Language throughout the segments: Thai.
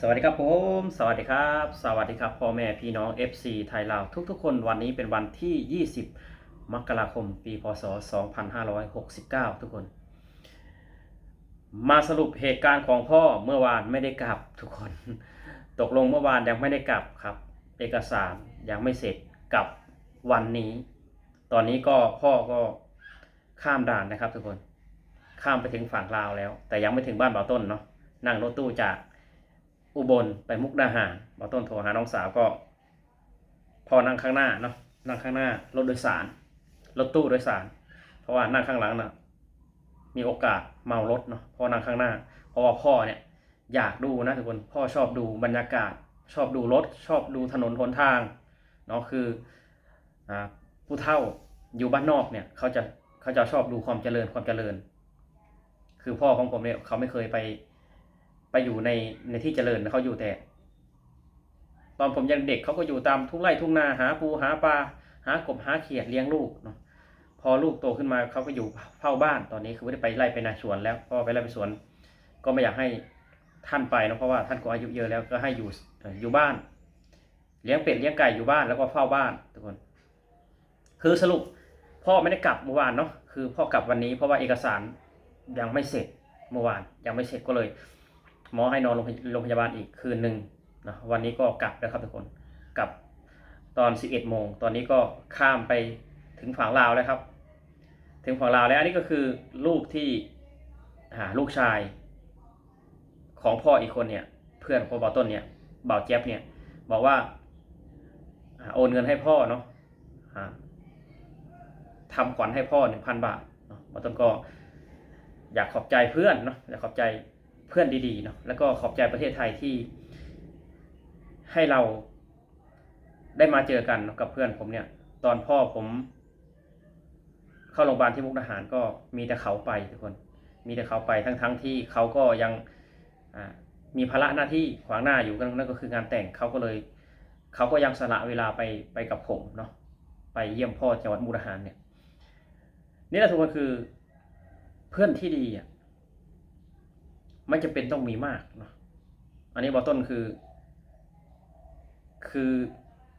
สวัสดีครับผม สวัสดีครับ สวัสดีครับพ่อแม่พี่น้อง FC ไทยลาวทุกๆ คนวันนี้เป็นวันที่ 20 มกราคม ปีพศ 2569 ทุกคน มาสรุปเหตุการณ์ของพ่อเมื่อวานไม่ได้กลับทุกคน ตกลงเมื่อวานยังไม่ได้กลับครับ เอกสารยังไม่เสร็จกลับวันนี้ ตอนนี้ก็พ่อก็ข้ามด่านนะครับทุกคน ข้ามไปถึงฝั่งลาวแล้ว แต่ยังไม่ถึงบ้านเบาต้นเนาะนั่งรถตู้จาก อุบลไปมุกดาหารบาต้นโทรหาน้องสาวก็ พอนั่งข้างหน้าเนาะนั่งข้างหน้ารถโดยสารรถตู้โดยสาร เพราะว่านั่งข้างหลังน่ะมีโอกาสเมารถเนาะพอนั่งข้างหน้า เพราะว่าพ่อเนี่ยอยากดูนะทุกคนพ่อชอบดูบรรยากาศ ชอบดูรถ ชอบดูถนนหนทางเนาะคืออ่าผู้เฒ่าอยู่บ้านนอกเนี่ยเขาจะเขาจะชอบดูความเจริญความเจริญ คือพ่อของผมเนี่ยเขาไม่เคยไป ไปอยู่ในในที่เจริญเขาอยู่แต่ ตอนผมยังเด็กเขาก็อยู่ตามทุ่งไร่ทุ่งนาหาปูหาปลาหากบหาเขียดเลี้ยงลูกเนาะพอลูกโตขึ้นมาเขาก็อยู่เฝ้าบ้านตอนนี้คือไม่ได้ไปไล่ไปนาสวนแล้วพ่อไปไล่ไปสวน ก็ไม่อยากให้ท่านไปเนอะเพราะว่าท่านก็อายุเยอะแล้วก็ให้อยู่อยู่บ้าน เลี้ยงเป็ดเลี้ยงไก่อยู่บ้านแล้วก็เฝ้าบ้านทุกคน คือสรุปพ่อไม่ได้กลับเมื่อวานเนาะคือพ่อกลับวันนี้เพราะว่าเอกสารยังไม่เสร็จเมื่อวานยังไม่เสร็จก็เลย หมอให้นอนโรงพยาบาลอีกคืนหนึ่งนะวันนี้ก็กลับแล้วครับทุกคนกลับตอน 11โมงตอนนี้ก็ข้ามไปถึงฝั่งลาวแล้วครับ ถึงฝั่งลาวแล้วอันนี้ก็คือรูปที่หาลูกชาย ของพ่ออีกคนเนี่ย เพื่อนของพ่อเบาต้นเนี่ยเบาเจี๊บเนี่ย บอกว่าโอนเงินให้พ่อเนาะอ่าทำขวัญให้พ่อหนึ่งพันบาทเนาะเบาต้นก็อยากขอบใจเพื่อนเนาะอยากขอบใจ เพื่อนดีๆเนาะแล้วก็ขอบใจประเทศไทยที่ ให้เราได้มาเจอกันกับเพื่อนผมเนี่ย ตอนพ่อผม เข้าโรงพยาบาลที่มุกดาหารก็มีแต่เขาไปทุกคน มีแต่เขาไปทั้งๆที่เขาก็ยังมีภาระหน้าที่ขวางหน้าอยู่นั่นก็คืองานแต่งเขาก็เลยเขาก็ยังสละเวลาไปไปกับผมเนาะไปเยี่ยมพ่อจังหวัดมุกดาหารเนี่ยนี่แหละทุกคนคือเพื่อนที่ดีอะ ไม่จำเป็นต้องมีมากเนาะอันนี้บอต้นคือ คือ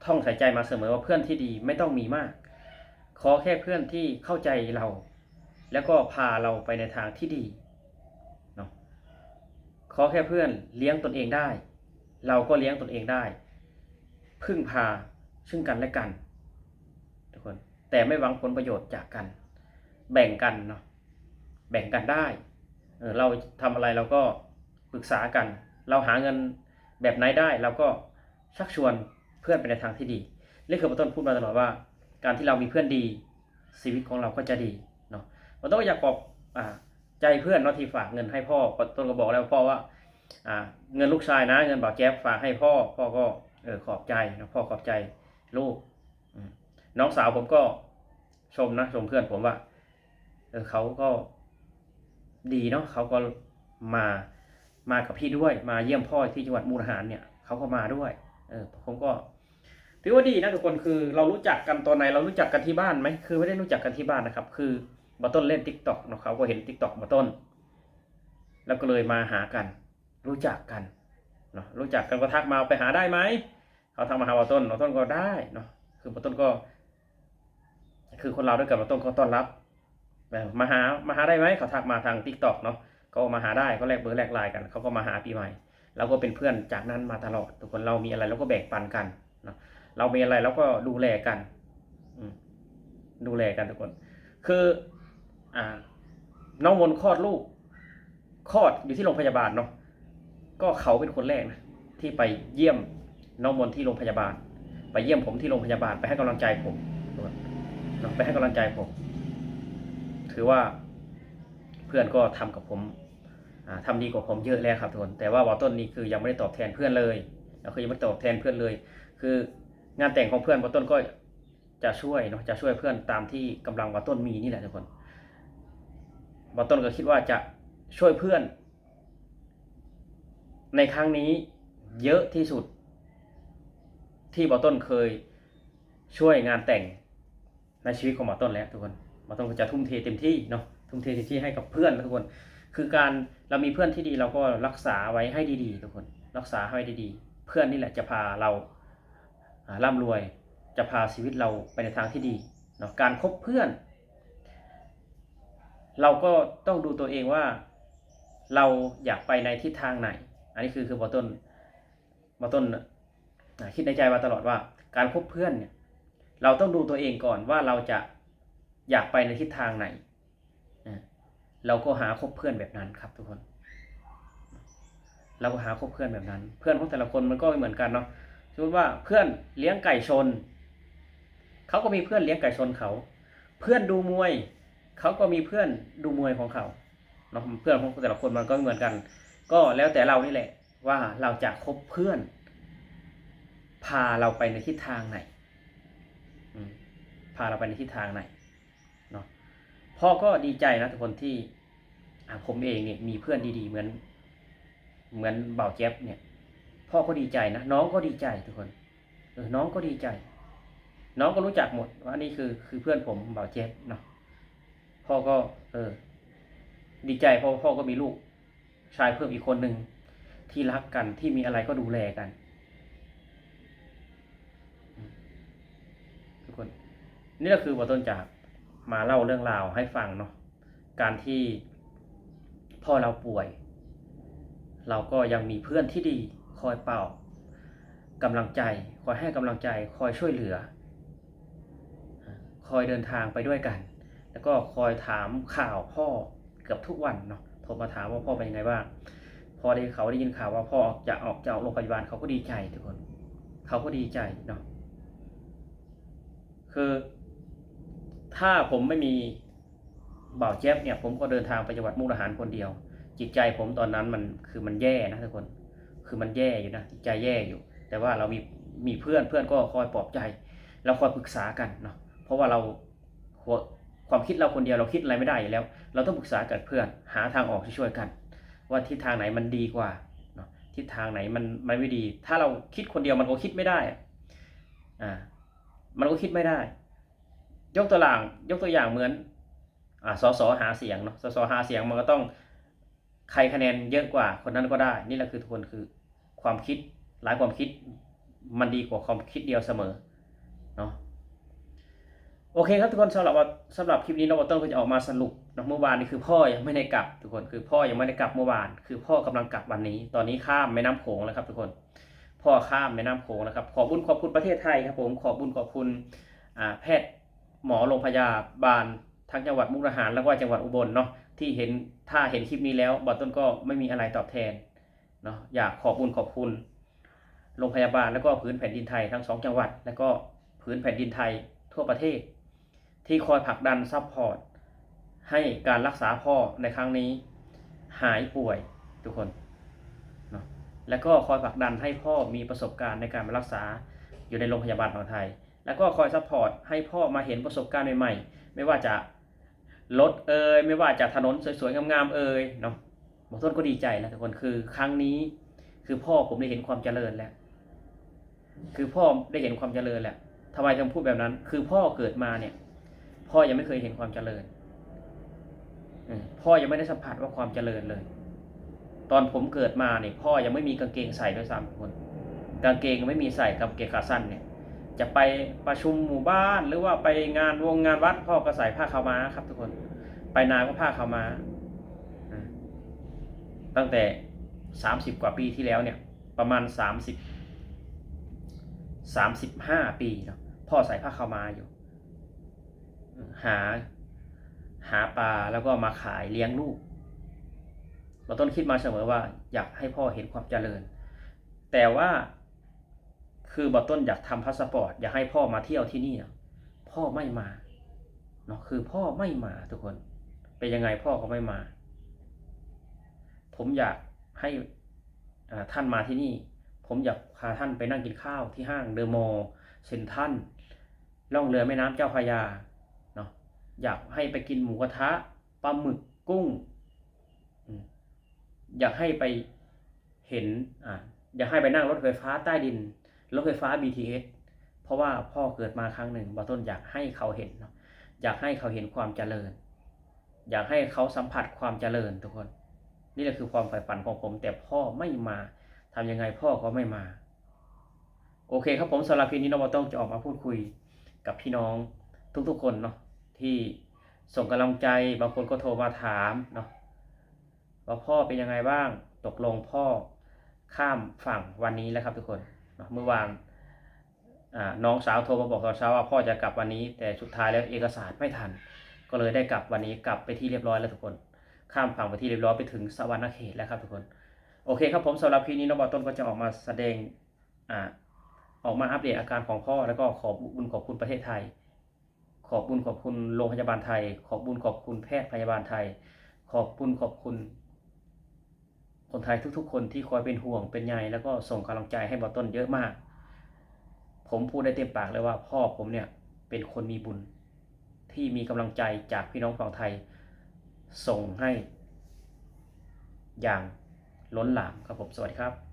ท่องใส่ใจมาเสมอว่าเพื่อนที่ดีไม่ต้องมีมาก ขอแค่เพื่อนที่เข้าใจเรา แล้วก็พาเราไปในทางที่ดีเนาะขอแค่เพื่อนเลี้ยงตนเองได้ เราก็เลี้ยงตนเองได้ พึ่งพาซึ่งกันและกันทุกคนแต่ไม่หวังผลประโยชน์จากกัน แบ่งกันเนาะแบ่งกันได้ เออเราทำอะไรเราก็ปรึกษากัน เราหาเงินแบบไหนได้เราก็ชักชวนเพื่อนไปในทางที่ดีเรื่องคือปต้นพูดมาตลอดว่า การที่เรามีเพื่อนดีชีวิตของเราก็จะดีเนาะปต้นก็อยากขอบอ่าใจเพื่อนเนาะที่ฝากเงินให้พ่อปต้นก็บอกแล้วพ่อว่าอ่าเงินลูกชายนะ เงินบ่าวแจ๊บฝากให้พ่อ พ่อก็เออขอบใจนะพ่อขอบใจลูกน้องสาวผมก็ชมนะชมเพื่อนผมว่าเออเขาก็ ดีเนาะเขาก็มามากับพี่ด้วย มาเยี่ยมพ่อที่จังหวัดมูลหารเนี่ยเขาก็มาด้วย เออผมก็ถือว่าดีนะทุกคนคือเรารู้จักกันตอนไหนเรารู้จักกันที่บ้านไหมคือไม่ได้รู้จักกันที่บ้านนะครับ คือมาต้นเล่นทิกตอกเนาะเขาก็เห็นทิกตอกมาต้น แล้วก็เลยมาหากัน รู้จักกันเนาะรู้จักกันก็ทักมาไปหาได้ไหมเขาทักมาหามาต้นมาต้นก็ได้เนาะคือมาต้นก็ คือคนเราด้วยกันมาต้นก็ต้อนรับ มาหามาหาได้ไหมเขาทักมาทางทิกตอกเนาะก็มาหาได้ก็แลกเบอร์แลกไลน์กันเขาก็มาหาปีใหม่เราก็เป็นเพื่อนจากนั้นมาตลอด ทุกคนเรามีอะไรเราก็แบ่งปันกันเนาะเรามีอะไรเราก็ดูแลกันอดูแลกันทุกคน คืออ่าน้องมนคลอดลูกคลอดอยู่ที่โรงพยาบาลเนาะก็เขาเป็นคนแรกนะที่ไปเยี่ยมน้องมนที่โรงพยาบาล ไปเยี่ยมผมที่โรงพยาบาลไปให้กำลังใจผมนะไปให้กำลังใจผม ถือว่าเพื่อนก็ทำกับผมอ่าทำดีกว่าผมเยอะแล้วครับทุกคนแต่ว่าวอต้นนี่คือยังไม่ได้ตอบแทนเพื่อนเลยแล้วคือยังไม่ตอบแทนเพื่อนเลย คืองานแต่งของเพื่อนวอต้นก็จะช่วยเนาะจะช่วยเพื่อนตามที่กำลังวอต้นมีนี่แหละทุกคนวอต้นก็คิดว่าจะช่วยเพื่อน ในครั้งนี้เยอะที่สุด ที่วอต้นเคยช่วยงานแต่งในชีวิตของวอต้นแล้วทุกคน เราต้องจะทุ่มเทเต็มที่เนาะทุ่มเทเต็มที่ให้กับเพื่อนนะทุกคน คือการเรามีเพื่อนที่ดีเราก็รักษาไว้ให้ดีๆ ทุกคน รักษาให้ดีๆ เพื่อนนี่แหละจะพาเราอ่าร่ำรวย จะพาชีวิตเราไปในทางที่ดีเนาะการคบเพื่อน เราก็ต้องดูตัวเองว่าเราอยากไปในทิศทางไหน อันนี้คือคือบอต้นบอต้นคิดในใจมาตลอดว่า การคบเพื่อนเนี่ยเราต้องดูตัวเองก่อนว่าเราจะ อยากไปในทิศทางไหน เราก็หาคบเพื่อนแบบนั้นครับทุกคน เราก็หาคบเพื่อนแบบนั้น เพื่อนของแต่ละคนมันก็ไม่เหมือนกันเนาะสมมติว่าเพื่อนเลี้ยงไก่ชน เขาก็มีเพื่อนเลี้ยงไก่ชนเขา เพื่อนดูมวย เขาก็มีเพื่อนดูมวยของเขาเนาะเพื่อนของแต่ละคนมันก็ไม่เหมือนกัน ก็แล้วแต่เรานี่แหละ ว่าเราจะคบเพื่อน พาเราไปในทิศทางไหนพาเราไปในทิศทางไหน พ่อก็ดีใจนะทุกคนที่ผมเองเนี่ยมีเพื่อนดีๆ เหมือนเหมือนเบาเจ็บเนี่ย พ่อก็ดีใจนะน้องก็ดีใจทุกคนเออน้องก็ดีใจ น้องก็รู้จักหมดว่านี่คือคือเพื่อนผมเบาเจ็บเนาะพ่อก็ เออ ดีใจพราะพ่อก็มีลูก ชายเพิ่มอีกคนหนึ่งที่รักกันที่มีอะไรก็ดูแลกัน ทุกคน นี่ก็คือบทต้นจาก มาเล่าเรื่องราวให้ฟังเนาะการที่พ่อเราป่วย เราก็ยังมีเพื่อนที่ดีคอยเป่ากำลังใจ คอยให้กำลังใจคอยช่วยเหลือ คอยเดินทางไปด้วยกัน แล้วก็คอยถามข่าวพ่อเกือบทุกวันเนาะโทรมาถามว่าพ่อเป็นยังไงบ้างพอได้เขาได้ยินข่าวว่าพ่อจะออกจากโรงพยาบาลเขาก็ดีใจทุกคน เขาก็ดีใจเนาะคือ ถ้าผมไม่มีบ่าวแจ๊บเนี่ย ผมก็เดินทางไปจังหวัดมุกดาหารคนเดียว จิตใจผมตอนนั้นมันคือมันแย่นะทุกคน คือมันแย่อยู่นะจิตใจแย่อยู่ แต่ว่าเรามีมีเพื่อนเพื่อนก็คอยปลอบใจ เราคอยปรึกษากันเนาะเพราะว่าเราหัวความคิดเราคนเดียวเราคิดอะไรไม่ได้อยู่แล้ว เราต้องปรึกษากับเพื่อนหาทางออกที่ช่วยกัน ว่าทิศทางไหนมันดีกว่าเนาะทิศทางไหนมันมันไม่ดี ถ้าเราคิดคนเดียวมันก็คิดไม่ได้อ่ามันก็คิดไม่ได้ ยกตัวอย่างยกตัวอย่างเหมือนอ่าสสหาเสียงเนาะสสหาเสียงมันก็ต้องใครคะแนนเยอะกว่าคนนั้นก็ได้ นี่แหละคือทุกคนคือความคิดหลายความคิดมันดีกว่าความคิดเดียวเสมอเนาะโอเคครับทุกคนสำหรับสำหรับคลิปนี้น้องวอเตอร์ก็จะออกมาสรุปเนาะเมื่อวานนี้คือพ่อยังไม่ได้กลับทุกคนคือพ่อยังไม่ได้กลับเมื่อวาน คือพ่อกำลังกลับวันนี้ ตอนนี้ข้ามแม่น้ำโขงแล้วครับทุกคน พ่อข้ามแม่น้ำโขงแล้วครับขอบุญขอบคุณประเทศไทยครับผมขอบุญขอบคุณอ่าแพทย์ หมอโรงพยาบาลทั้งจังหวัดมุกดาหารแล้วก็จังหวัดอุบลเนาะที่เห็นถ้าเห็นคลิปนี้แล้วบอต้นก็ไม่มีอะไรตอบแทนเนาะอยากขอบคุญขอบคุณโรงพยาบาลแล้วก็พื้นแผ่นดินไทยทั้งสองจังหวัด แล้วก็พื้นแผ่นดินไทยทั่วประเทศ ที่คอยผลักดันซัพพอร์ตให้การรักษาพ่อในครั้งนี้หายป่วยทุกคนเนาะแล้วก็คอยผลักดันให้พ่อมีประสบการณ์ในการมารักษาอยู่ในโรงพยาบาลของไทย แล้วก็คอยซัพพอร์ตให้พ่อมาเห็นประสบการณ์ใหม่ๆ ไม่ว่าจะรถเอ่ยไม่ว่าจะถนนสวยๆงามๆเอ่ยเนาะบางต้นก็ดีใจนะทุกคนคือครั้งนี้คือพ่อผมได้เห็นความเจริญแล้ว คือพ่อได้เห็นความเจริญแล้วทำไมถึงพูดแบบนั้น คือพ่อเกิดมาเนี่ย พ่อยังไม่เคยเห็นความเจริญอพ่อยังไม่ได้สัมผัสว่าความเจริญเลย ตอนผมเกิดมาเนี่ยพ่อยังไม่มีกางเกงใส่ด้วยซ้ำทุกคน กางเกงไม่มีใส่กับเกงขาสั้นเนี่ย จะไปประชุมหมู่บ้าน หรือว่าไปงานวงงานวัดพ่อก็ใส่ผ้าขาวม้าครับ ทุกคน ไปนาก็ผ้าขาวม้า ตั้งแต่สามสิบกว่าปีที่แล้วเนี่ย ประมาณสามสิบสามสิบห้าปีเนาะพ่อใส่ผ้าขาวม้าอยู่ หา หาปลาแล้วก็มาขายเลี้ยงลูกเราต้นคิดมาเสมอว่าอยากให้พ่อเห็นความเจริญ แต่ว่า คือบอต้นอยากทำพาสปอร์ตอยากให้พ่อมาเที่ยวที่นี่พ่อไม่มาเนาะคือพ่อไม่มาทุกคน เป็นยังไงพ่อก็ไม่มา ผมอยากให้ท่านมาที่นี่ ผมอยากพาท่านไปนั่งกินข้าวที่ห้างเดอะมอลล์เซนทรันล่องเรือแม่น้ำเจ้าพระยาเนาะอยากให้ไปกินหมูกระทะปลาหมึกกุ้งอืมอยากให้ไปเห็นอ่าอยากให้ไปนั่งรถไฟฟ้าใต้ดิน รถไฟฟ้า BTS เพราะว่าพ่อเกิดมาครั้งหนึ่งบอต้นอยากให้เขาเห็น อยากให้เขาเห็นความเจริญ อยากให้เขาสัมผัสความเจริญทุกคน นี่แหละคือความใฝ่ฝันของผม แต่พ่อไม่มาททำยังไงพ่อก็ไม่มา โอเคครับผมสำหรับพีนี้เราต้องจะออกมาพูดคุยกับพี่น้องทุกๆคนเนาะที่ส่งกำลังใจบางคนก็โทรมาถามเนาะว่าพ่อเป็นยังไงบ้างตกลงพ่อข้ามฝั่งวันนี้แล้วครับทุกคน เมื่อวานน้องสาวโทรมาบอกตอนเช้าว่าพ่อจะกลับวันนี้ แต่สุดท้ายแล้วเอกสารไม่ทัน ก็เลยได้กลับวันนี้กลับไปที่เรียบร้อยแล้วทุกคน ข้ามฝั่งไปที่เรียบร้อยไปถึงสวรรณเขตแล้วครับทุกคน โอเคครับผมสำหรับพีนี้น้องบอต้นก็จะออกมาแสดงอ่าออกมาอัปเดตอาการของพ่อแล้วก็ขอบบุญขอบคุณประเทศไทย ขอบบุญขอบคุณโรงพยาบาลไทย ขอบบุญขอบคุณแพทย์พยาบาลไทย ขอบบุญขอบคุณ คนไทยทุกๆ คนที่คอยเป็นห่วงเป็นใยแล้วก็ส่งกำลังใจให้บอต้นเยอะมาก ผมพูดได้เต็มปากเลยว่าพ่อผมเนี่ยเป็นคนมีบุญ ที่มีกำลังใจจากพี่น้องฝั่งไทย ส่งให้ อย่างล้นหลามครับผมสวัสดีครับ